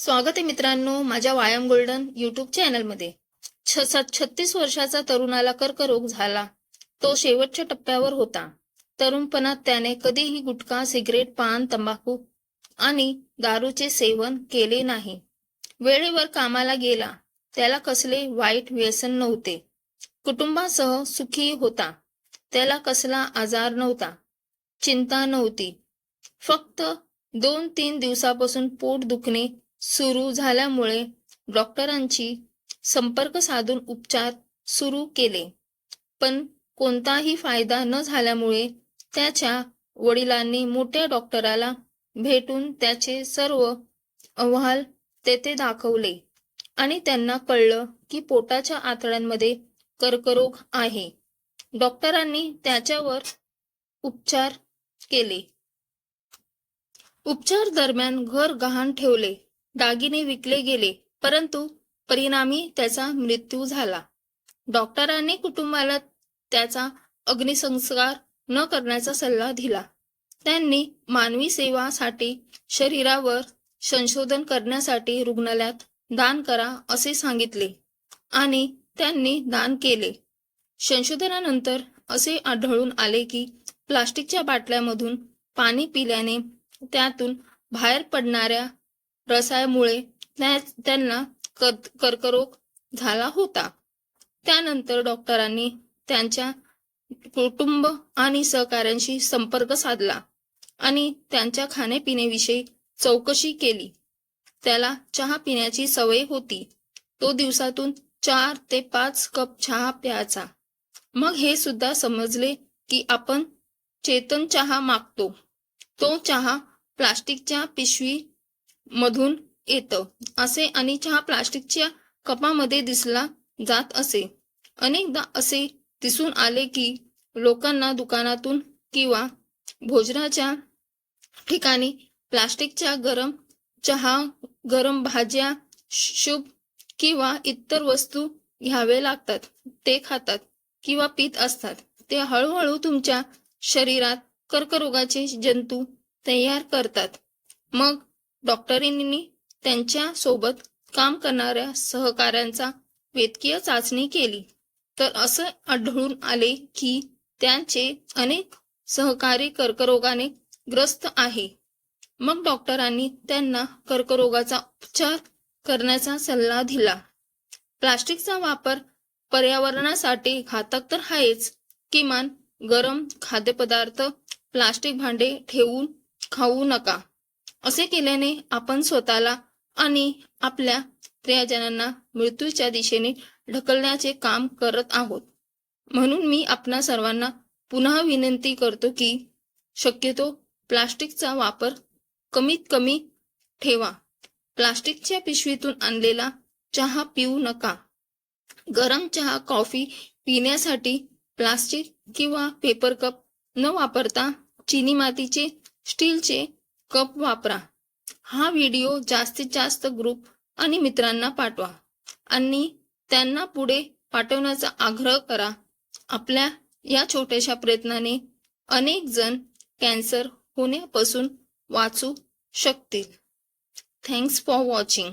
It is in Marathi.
स्वागत आहे मित्रांनो माझ्या व्यायाम गोल्डन युट्यूब चॅनलमध्ये. छ छत्तीस वर्षाचा तरुणाला कर्करोग झाला. तो शेवटच्या टप्प्यावर होता. तरुणपणात त्याने कधीही गुटखा सिगरेट पान तंबाखू आणि दारूचे सेवन केले नाही. वेळेवर कामाला गेला. त्याला कसले वाईट व्यसन नव्हते. कुटुंबासह सुखी होता. त्याला कसला आजार नव्हता. चिंता नव्हती. फक्त दोन तीन दिवसापासून पोट दुखणे सुरू झाल्यामुळे डॉक्टरांची संपर्क साधून उपचार सुरू केले. पण कोणताही फायदा न झाल्यामुळे त्याच्या वडिलांनी मोठ्या डॉक्टराला भेटून त्याचे सर्व अहवाल तेथे दाखवले आणि त्यांना कळलं की पोटाच्या आतड्यांमध्ये कर्करोग आहे. डॉक्टरांनी त्याच्यावर उपचार केले. उपचार दरम्यान घर गहाण ठेवले. दागिने विकले गेले परंतु परिणामी त्याचा मृत्यू झाला. डॉक्टरांनी कुटुंबाला त्याचा अग्निसंस्कार न करण्याचा सल्ला दिला. त्यांनी मानवी सेवासाठी शरीरावर संशोधन करण्यासाठी रुग्णालयात दान करा असे सांगितले आणि त्यांनी दान केले. संशोधनानंतर असे आढळून आले की प्लास्टिकच्या बाटल्यामधून पाणी पिल्याने त्यातून बाहेर पडणाऱ्या रसायमुळे त्यांना कर्करोग झाला होता. त्यानंतर डॉक्टरांनी त्यांच्या कुटुंब आणि सहकाऱ्यांशी संपर्क साधला आणि त्यांच्या खाण्यापिण्याविषयी चौकशी केली. त्याला चहा पिण्याची सवय होती. तो दिवसातून चार ते पाच कप चहा प्यायचा. मग हे सुद्धा समजले की आपण चेतन चहा मागतो. तो चहा प्लास्टिकच्या पिशवी मधून येतं. असे आणि चहा प्लास्टिकच्या कपामध्ये दिसला जात असे. अनेकदा असे दिसून आले की लोकांना दुकानातून किंवा भोजनाच्या ठिकाणी प्लास्टिकच्या गरम चहा गरम भाज्या शुभ किंवा इतर वस्तू घ्यावे लागतात. ते खातात किंवा पित असतात. ते हळूहळू तुमच्या शरीरात कर्करोगाचे जंतू तयार करतात. मग डॉक्टरींनी त्यांच्यासोबत काम करणाऱ्या सहकाऱ्यांचा वैद्यकीय चाचणी केली. तर असं आढळून आले की त्यांचे अनेक सहकारी कर्करोगाने ग्रस्त आहे. मग डॉक्टरांनी त्यांना कर्करोगाचा उपचार करण्याचा सल्ला दिला. प्लास्टिकचा वापर पर्यावरणासाठी घातक तर आहेच. किमान गरम खाद्यपदार्थ प्लास्टिक भांडे ठेवून खाऊ नका. असे केल्याने आपण स्वतःला आणि आपल्या प्रियजनांना मृत्यूच्या दिशेने ढकलण्याचे काम करत आहोत. म्हणून मी आपणा सर्वांना पुन्हा विनंती करतो की शक्यतो प्लास्टिकचा वापर कमीत कमी ठेवा. प्लास्टिकच्या पिशवीतून आणलेला चहा पिऊ नका. गरम चहा कॉफी पिण्यासाठी प्लास्टिक किंवा पेपर कप न वापरता चिनी मातीचे स्टीलचे कप वापरा. हा व्हिडिओ जास्तीत जास्त ग्रुप आणि मित्रांना पाठवा आणि त्यांना पुढे पाठवण्याचा आग्रह करा. आपल्या या छोट्याशा प्रयत्नाने अनेक जण कॅन्सर होण्यापासून वाचू शकतील. Thanks for watching